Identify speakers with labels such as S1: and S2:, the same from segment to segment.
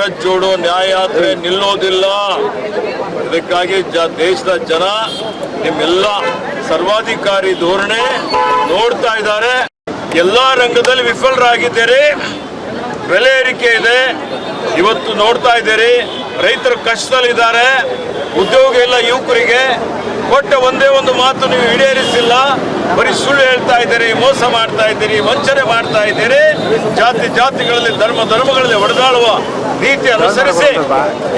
S1: ಭಾರತ್ ಜೋಡೋ ನ್ಯಾಯಯಾತ್ರೆ ನಿಲ್ಲೋದಿಲ್ಲ. ಇದಕ್ಕಾಗಿ ದೇಶದ ಜನ ನಿಮ್ಮೆಲ್ಲ ಸರ್ವಾಧಿಕಾರಿ ಧೋರಣೆ ನೋಡ್ತಾ ಇದ್ದಾರೆ. ಎಲ್ಲಾ ರಂಗದಲ್ಲಿ ವಿಫಲರಾಗಿದ್ದೀರಿ. ಬೆಲೆ ಏರಿಕೆ ಇದೆ. ಇವತ್ತು ನೋಡ್ತಾ ಇದ್ದೀರಿ. ರೈತರು ಕಷ್ಟದಲ್ಲಿದ್ದಾರೆ. ಉದ್ಯೋಗ ಇಲ್ಲ ಯುವಕರಿಗೆ. ಕೊಟ್ಟ ಒಂದೇ ಒಂದು ಮಾತು ನೀವು ಈಡೇರಿಸಿಲ್ಲ. ಬರೀ ಸುಳ್ಳು ಹೇಳ್ತಾ ಇದ್ದೀರಿ, ಮೋಸ ಮಾಡ್ತಾ ಇದ್ದೀರಿ, ವಂಚನೆ ಮಾಡ್ತಾ ಇದ್ದೀರಿ. ಜಾತಿ ಜಾತಿಗಳಲ್ಲಿ, ಧರ್ಮ ಧರ್ಮಗಳಲ್ಲಿ ಹೊಡೆದಾಡುವ ನೀತಿ ಅನುಸರಿಸಿ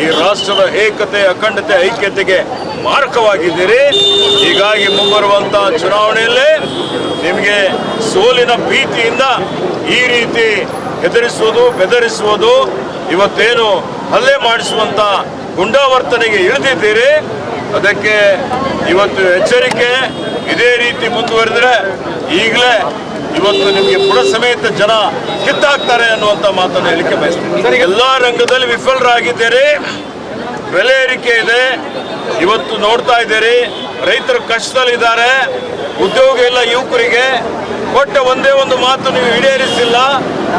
S1: ಈ ರಾಷ್ಟ್ರದ ಏಕತೆ, ಅಖಂಡತೆ, ಐಕ್ಯತೆಗೆ ಮಾರಕವಾಗಿದ್ದೀರಿ. ಹೀಗಾಗಿ ಮುಂಬರುವಂತಹ ಚುನಾವಣೆಯಲ್ಲಿ ನಿಮಗೆ ಸೋಲಿನ ಭೀತಿಯಿಂದ ಈ ರೀತಿ ಹೆದರಿಸುವುದು, ಬೆದರಿಸುವುದು ಇವತ್ತೇನು ಹಲ್ಲೆ ಮಾಡಿಸುವಂತ ಗುಂಡಾವರ್ತನೆಗೆ ಇಳಿದಿದ್ದೀರಿ. ಅದಕ್ಕೆ ಇವತ್ತು ಎಚ್ಚರಿಕೆ ಇದೇ ರೀತಿ ಮುಂದುವರೆದ್ರೆ ಈಗಲೇ ಇವತ್ತು ನಿಮಗೆ ಬುಡ ಸಮೇತ ಜನ ಕಿತ್ತಾಕ್ತಾರೆ ಅನ್ನುವಂಥ ಮಾತನ್ನು ಹೇಳಿಕೆ ಬಯಸ್ತೀನಿ. ಎಲ್ಲ ರಂಗದಲ್ಲಿ ವಿಫಲರಾಗಿದ್ದೀರಿ. ಬೆಲೆ ಏರಿಕೆ ಇದೆ. ಇವತ್ತು ನೋಡ್ತಾ ಇದ್ದೀರಿ ರೈತರು ಕಷ್ಟದಲ್ಲಿದ್ದಾರೆ. ಉದ್ಯೋಗ ಇಲ್ಲ ಯುವಕರಿಗೆ. ಕೊಟ್ಟ ಒಂದೇ ಒಂದು ಮಾತು ನೀವು ಈಡೇರಿಸಿಲ್ಲ.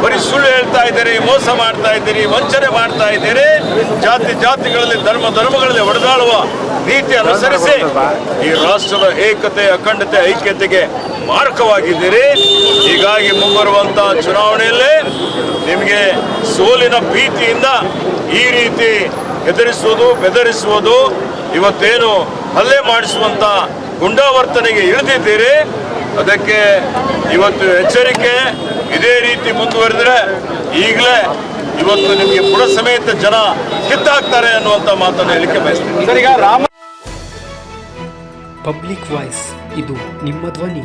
S1: ಬರೀ ಸುಳ್ಳು ಹೇಳ್ತಾ ಇದ್ದೀರಿ, ಮೋಸ ಮಾಡ್ತಾ ಇದ್ದೀರಿ, ವಂಚನೆ ಮಾಡ್ತಾ ಇದ್ದೀರಿ. ಜಾತಿ ಜಾತಿಗಳಲ್ಲಿ, ಧರ್ಮ ಧರ್ಮಗಳಲ್ಲಿ ಹೊಡೆದಾಡುವ ನೀತಿ ಅನುಸರಿಸಿ ಈ ರಾಷ್ಟ್ರದ ಏಕತೆ ಅಖಂಡತೆ, ಐಕ್ಯತೆಗೆ ಮಾರಕವಾಗಿದ್ದೀರಿ. ಹೀಗಾಗಿ ಮುಂಬರುವಂತಹ ಚುನಾವಣೆಯಲ್ಲಿ ನಿಮಗೆ ಸೋಲಿನ ಭೀತಿಯಿಂದ ಈ ರೀತಿ ಹೆದರಿಸುವುದು, ಬೆದರಿಸುವುದು ಇವತ್ತೇನು ಹಲ್ಲೆ ಮಾಡಿಸುವಂತ ಗುಂಡಾವರ್ತನೆಗೆ ಇಳಿದಿದ್ದೀರಿ. ಅದಕ್ಕೆ ಇವತ್ತು ಎಚ್ಚರಿಕೆ ಇದೇ ರೀತಿ ಮುಂದುವರೆದ್ರೆ ಈಗಲೇ ಇವತ್ತು ನಿಮಗೆ ಪುರ ಸಮೇತ ಜನ ಕಿತ್ತಾಕ್ತಾರೆ ಅನ್ನುವಂಥ ಮಾತನ್ನು ಹೇಳಿಕೆ ಬಯಸ್ತೀನಿ.
S2: ಸರ್ ಈಗ ರಾಮ
S3: ಪಬ್ಲಿಕ್ ವಾಯ್ಸ್ ಇದು ನಿಮ್ಮ ಧ್ವನಿ.